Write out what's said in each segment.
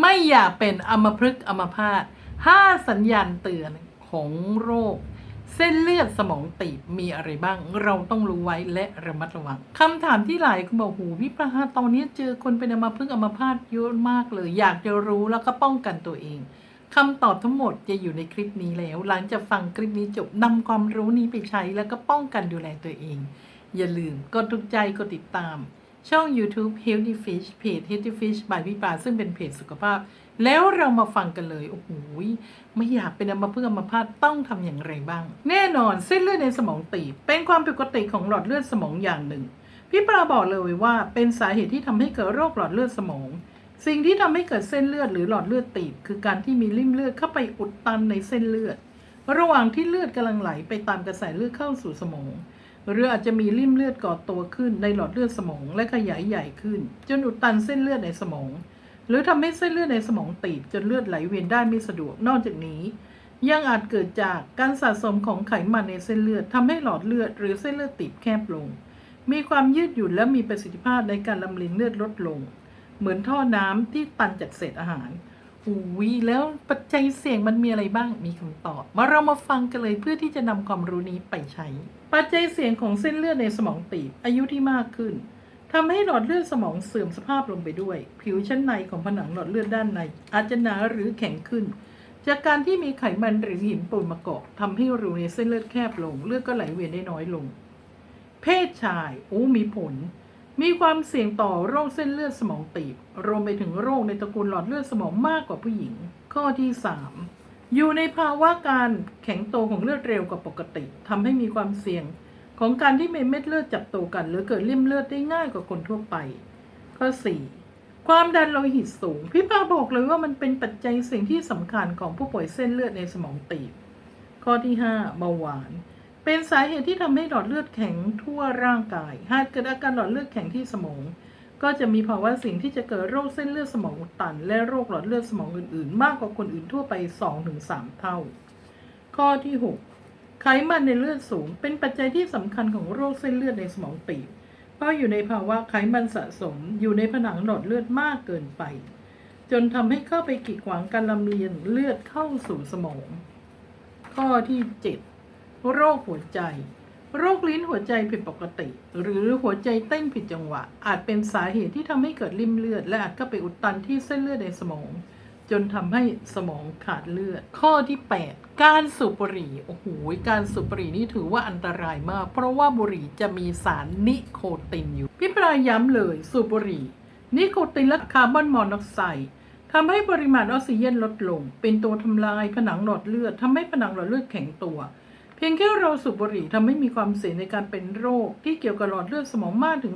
ไม่อยากเป็นอมพฤกษ์อมพาตห้าสัญญาณเตือนของโรค เส้นเลือดสมองตีบมีอะไรบ้าง เราต้องรู้ไว้และระมัดระวังคำถามที่หลายคนบอกหูวิปราตอนนี้เจอคนเป็นอมพฤกษ์อมพาตเยอะมากเลย อยากจะรู้แล้วก็ป้องกันตัวเองคำตอบทั้งหมดจะอยู่ในคลิปนี้แล้ว หลังจากฟังคลิปนี้จบนำความรู้นี้ไปใช้แล้วก็ป้องกันดูแลตัวเอง อย่าลืมกดถูกใจกดติดตาม ช่อง YouTube Healthy Fish เพจ Healthy Fish by พี่ปลาซึ่งเป็นเพจสุขภาพ แล้วเรามาฟังกันเลย โอ้โหไม่อยากเป็นอัมพฤกษ์อัมพาตต้องทำอย่างไรบ้าง แน่นอนเส้นเลือดในสมองตีบเป็นความผิดปกติของหลอดเลือดสมองอย่างหนึ่ง พี่ปลาบอกเลยว่าเป็นสาเหตุที่ทำให้เกิดโรคหลอดเลือดสมอง สิ่งที่ทำให้เกิดเส้นเลือดหรือหลอดเลือดตีบคือการที่มีริ่มเลือดเข้าไปอุดตันในเส้นเลือด ระหว่างที่เลือดกำลังไหลไปตามกระแสเลือดเข้าสู่สมอง หรืออาจจะมีริ่มเลือดก่อตัวขึ้นในหลอดเลือดสมองและขยายใหญ่ขึ้น จนอุดตันเส้นเลือดในสมอง หรือทำให้เส้นเลือดในสมองตีบจนเลือดไหลเวียนได้ไม่สะดวกนอกจากนี้ยังอาจเกิดจากการสะสมของไขมันในเส้นเลือดทำให้หลอดเลือด หรือเส้นเลือดตีบแคบลง มีความยืดหยุ่นและมีประสิทธิภาพในการลำเลียงเลือดลดลง เหมือนท่อน้ำที่ตันจากเศษอาหาร หูยแล้วปัจจัยเสี่ยงมันมีอะไรบ้างมีคำตอบ มาเรามาฟังกันเลยเพื่อที่จะนำความรู้นี้ไปใช้ ปัจจัยเสี่ยงของเส้นเลือดในสมองตีบอายุที่มากขึ้นทำให้หลอดเลือดสมองเสื่อมสภาพลงไปด้วย ผิวชั้นในของผนังหลอดเลือดด้านใน อาจจะหนาหรือแข็งขึ้น จากการที่มีไขมันหรือหินปูนมาเกาะทำให้รูในเส้นเลือดแคบลง เลือดก็ไหลเวียนได้น้อยลง เพศชายโอ้มีผล มีความเสี่ยงต่อโรคเส้นเลือดสมองตีบ รวมไปถึงโรคในตระกูลหลอดเลือดสมองมากกว่าผู้หญิง ข้อที่ 3 อยู่ในภาวะการแข็งโตของเลือดเร็วกว่าปกติทำให้มีความเสี่ยง ของการที่เม็ดเลือดจับตัวกัน หรือเกิดริ่มเลือดได้ง่ายกว่าคนทั่วไป ข้อ 4 ความดันโลหิตสูง พี่ปาบอกเลยว่ามันเป็นปัจจัยสี่งที่สำคัญของผู้ป่วยเส้นเลือดในสมองตีบ ข้อที่ 5 เบาหวาน เป็นสาเหตุที่ทำให้หลอดเลือดแข็งทั่วร่างกาย หากเกิดอาการหลอดเลือดแข็งที่สมอง ก็จะมีภาวะสี่งที่จะเกิดโรคเส้นเลือดสมองตัน และโรคหลอดเลือดสมองอื่น ๆ มากกว่าคนอื่นทั่วไป 2-3 เท่า ข้อที่ 6 ไขมันในเลือดสูง เป็นปัจจัยที่สำคัญของโรคเส้นเลือดในสมองตีบเพราะอยู่ในภาวะไขมันสะสม อยู่ในผนังหลอดเลือดมากเกินไป จนทำให้เข้าไปกีดขวางการลำเลียงเลือดเข้าสู่สมอง ข้อที่ 7 โรคหัวใจ โรคลิ้นหัวใจผิดปกติ หรือหัวใจเต้นผิดจังหวะ อาจเป็นสาเหตุที่ทำให้เกิดริ่มเลือด และอาจเข้าไปอุดตันที่เส้นเลือดในสมอง จนทำให้สมองขาดเลือด ข้อที่ 8 การสูบบุหรี่โอ้โหการสูบบุหรี่นี่ถือว่าอันตรายมาก เพราะว่าบุหรี่จะมีสารนิโคตินอยู่ พี่ปรายย้ำเลยสูบบุหรี่ นิโคตินและคาร์บอนมอนอกไซด์ทำให้ปริมาณออกซิเจนลดลง เป็นตัวทำลายผนังหลอดเลือดทำให้ผนังหลอดเลือดแข็งตัว พียงแค่เราสูบบุหรี่ทำให้มีความเสี่ยงในการเป็นโรคที่เกี่ยวกับหลอดเลือดสมองมากถึง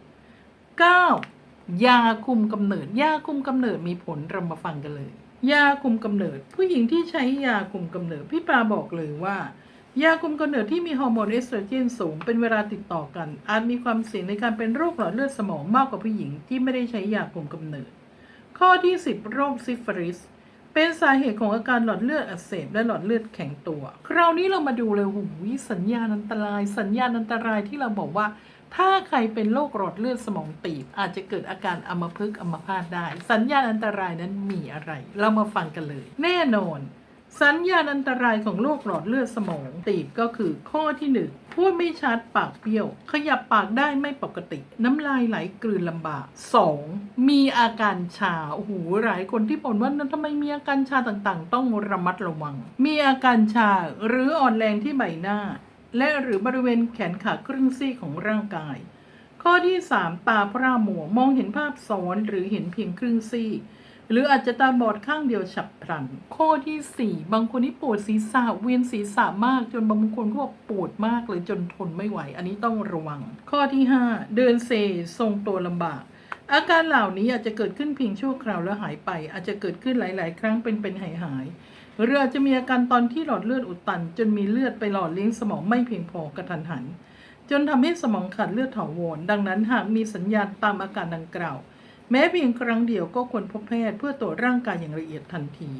3.5% 9. ยาคุมกำเนิด ยาคุมกำเนิดมีผลเรามาฟังกันเลย ยาคุมกำเนิด ผู้หญิงที่ใช้ยาคุมกำเนิด พี่ปาบอกเลยว่า ยาคุมกำเนิดที่มีฮอร์โมนเอสโตรเจนสูงเป็นเวลาติดต่อกัน อาจมีความเสี่ยงในการเป็นโรคหลอดเลือดสมองมากกว่าผู้หญิงที่ไม่ได้ใช้ยาคุมกำเนิด ข้อที่ 10 โรคซิฟิลิส เป็นสาเหตุของอาการหลอดเลือดอักเสบและหลอดเลือดแข็งตัว คราวนี้เรามาดูเลยหูสัญญาณอันตราย สัญญาณอันตรายที่เราบอกว่า ถ้าใครเป็นโรคหลอดเลือดสมองตีบ อาจจะเกิดอาการอัมพฤกษ์อัมพาตได้ สัญญาณอันตรายนั้นมีอะไร เรามาฟังกันเลย แน่นอน สัญญาณอันตรายของโรคหลอดเลือดสมองตีบก็คือข้อที่หนึ่งพูดไม่ชัดปากเบี้ยว ขยับปากได้ไม่ปกติ น้ำลายไหลกลืนลำบาก 2. มีอาการชาโอ้โหหลายคนที่บ่นว่าทำไมมีอาการชาต่างๆ ต้องระมัดระวัง มีอาการชาหรืออ่อนแรงที่ใบหน้า และหรือบริเวณแขนขาครึ่งซี่ของร่างกาย ข้อที่ 3 ตาพร่ามัวมองเห็นภาพซ้อนหรือเห็นเพียงครึ่งซี่ หรืออาจจะตาบอดข้างเดียวฉับพลัน ข้อที่ 4 บางคนที่ปวดศีรษะเวียนศีรษะมาก จนบางคนก็บอกปวดมากเลยจนทนไม่ไหว อันนี้ต้องระวัง ข้อที่ 5 เดินเซทรงตัวลำบาก อาการเหล่านี้อาจจะเกิดขึ้นเพียงชั่วคราวแล้วหายไป อาจจะเกิดขึ้นหลาย ๆ ครั้งเป็นเป็นหายหายๆหรืออาจจะมีอาการตอนที่หลอดเลือดอุดตัน จนมีเลือดไปหล่อเลี้ยงสมองไม่เพียงพอกระทันหัน จนทำให้สมองขาดเลือดถาวรดังนั้นหากมีสัญญาณตามอาการดังกล่าว แม้เพียงครั้งเดียวก็ควรพบแพทย์เพื่อตรวจร่างกายอย่างละเอียดทันที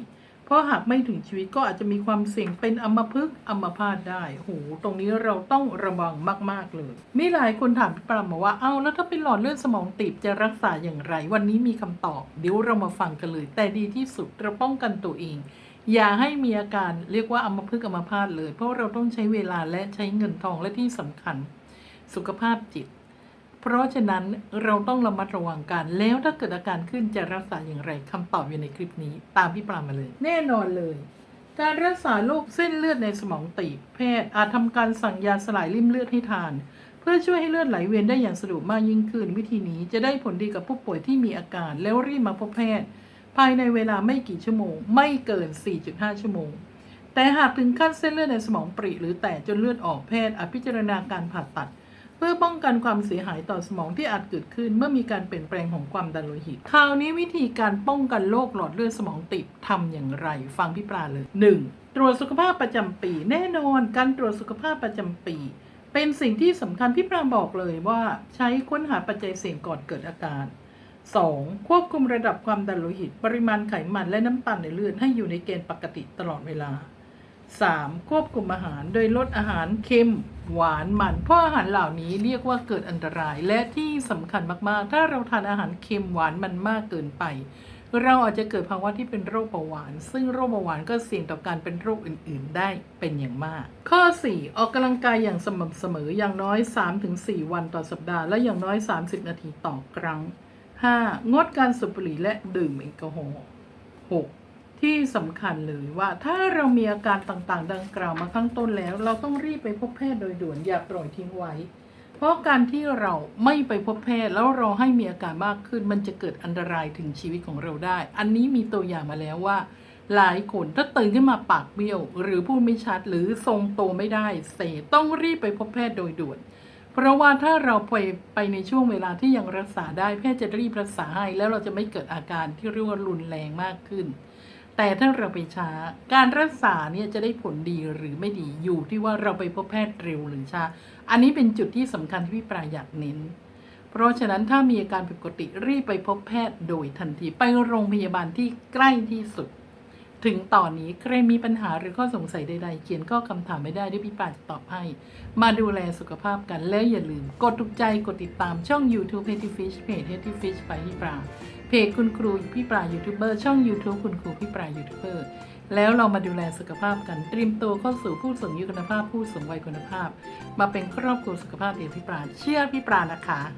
เพราะหากไม่ถึงชีวิตก็อาจจะมีความเสี่ยงเป็นอัมพฤกษ์อัมพาตได้โหตรงนี้เราต้องระวังมาก ๆ เลย มีหลายคนถามพี่ปรามมาว่า เอ้า แล้วถ้าเป็นหลอดเลือดสมองตีบจะรักษาอย่างไร วันนี้มีคำตอบ เดี๋ยวเรามาฟังกันเลย แต่ดีที่สุดเราป้องกันตัวเอง อย่าให้มีอาการเรียกว่าอัมพฤกษ์อัมพาตเลย เพราะเราต้องใช้เวลาและใช้เงินทองและที่สำคัญ สุขภาพจิต เพราะฉะนั้นเราต้องระมัดระวังกันแล้วถ้าเกิดอาการขึ้นจะรักษาอย่างไรคำตอบอยู่ในคลิปนี้ตามพี่ปรามาเลย แน่นอนเลย การรักษาโรคเส้นเลือดในสมองตีบแพทย์อาจทำการสั่งยาสลายริ่มเลือดให้ทาน เพื่อช่วยให้เลือดไหลเวียนได้อย่างสะดวกมากยิ่งขึ้น วิธีนี้จะได้ผลดีกับผู้ป่วยที่มีอาการ แล้วรีบมาพบแพทย์ ภายในเวลาไม่กี่ชั่วโมง ไม่เกิน 4.5 ชั่วโมงแต่หากถึงขั้นเส้นเลือดในสมองปริหรือแตกจนเลือดออกแพทย์อาจพิจารณาการผ่าตัด เพื่อป้องกันความเสียหายต่อสมองที่อาจเกิดขึ้น เมื่อมีการเปลี่ยนแปลงของความดันโลหิต คราวนี้วิธีการป้องกันโรคหลอดเลือดสมองตีบทำอย่างไร ฟังพี่ปลาเลย 1. ตรวจสุขภาพประจำปี แน่นอน การตรวจสุขภาพประจำปี เป็นสิ่งที่สำคัญพี่ปราบอกเลยว่าใช้ค้นหาปัจจัยเสี่ยงก่อนเกิดอาการ 2. ควบคุมระดับความดันโลหิต ปริมาณไขมันและน้ำตาลในเลือดให้อยู่ในเกณฑ์ปกติตลอดเวลา 3. ควบคุมอาหารโดยลดอาหารเค็ม หวานมันเพราะอาหารเหล่านี้เรียกว่าเกิดอันตรายและที่สำคัญมากๆ ถ้าเราทานอาหารเค็มหวานมันมากเกินไป เราอาจจะเกิดภาวะที่เป็นโรคเบาหวาน ซึ่งโรคเบาหวานก็เสี่ยงต่อการเป็นโรคอื่นๆ ได้เป็นอย่างมาก ข้อ 4 ออกกำลังกายอย่างสม่ำเสมออย่างน้อย 3-4 วันต่อสัปดาห์และอย่างน้อย 30 นาทีต่อครั้ง 5. งดการสูบบุหรี่และดื่มแอลกอฮอล์ 6. ที่สำคัญเลยว่าถ้าเรามีอาการต่างๆ ดังกล่าวมาข้างต้นแล้ว เราต้องรีบไปพบแพทย์โดยด่วนอย่าปล่อยทิ้งไว้ เพราะการที่เราไม่ไปพบแพทย์แล้วรอให้มีอาการมากขึ้น มันจะเกิดอันตรายถึงชีวิตของเราได้ อันนี้มีตัวอย่างมาแล้วว่า หลายคนถ้าตื่นขึ้นมาปากเบี้ยว หรือพูดไม่ชัดหรือทรงตัวไม่ได้ เสต้องรีบไปพบแพทย์โดยด่วนเพราะว่าถ้าเราไปไปในช่วงเวลาที่ยังรักษาได้แพทย์จะรีบรักษาให้แล้วเราจะไม่เกิดอาการที่เรียกว่ารุนแรงมากขึ้น แต่ถ้าเราไปช้า การรักษาเนี่ยจะได้ผลดีหรือไม่ดีอยู่ที่ว่าเราไปพบแพทย์เร็วหรือช้า อันนี้เป็นจุดที่สำคัญที่พี่ปลาอยากเน้น เพราะฉะนั้นถ้ามีอาการผิดปกติรีบไปพบแพทย์โดยทันทีไปโรงพยาบาลที่ใกล้ที่สุด ถึงตอนนี้ใครมีปัญหาหรือข้อสงสัยใดๆ เขียนข้อคำถามไม่ได้ด้วยพี่ปราจะตอบให้ มาดูแลสุขภาพกันและอย่าลืม กดถูกใจกดติดตามช่อง YouTube h e a d y Fish เพจ h e a d y Fish ไปพี่ปราเพจคุณครูพี่ปรายูทูบเบอร์ช่อง YouTube คุณครูพี่ปรายูทูบเบอร์แล้วเรามาดูแลสุขภาพกันเตรียมตัวเข้าสู่ผู้สูงอายุคุณภาพผู้สูงวัยคุณภาพ มาเป็นครอบครัวสุขภาพเดียวพี่ปราเชื่อพี่ปรานะคะ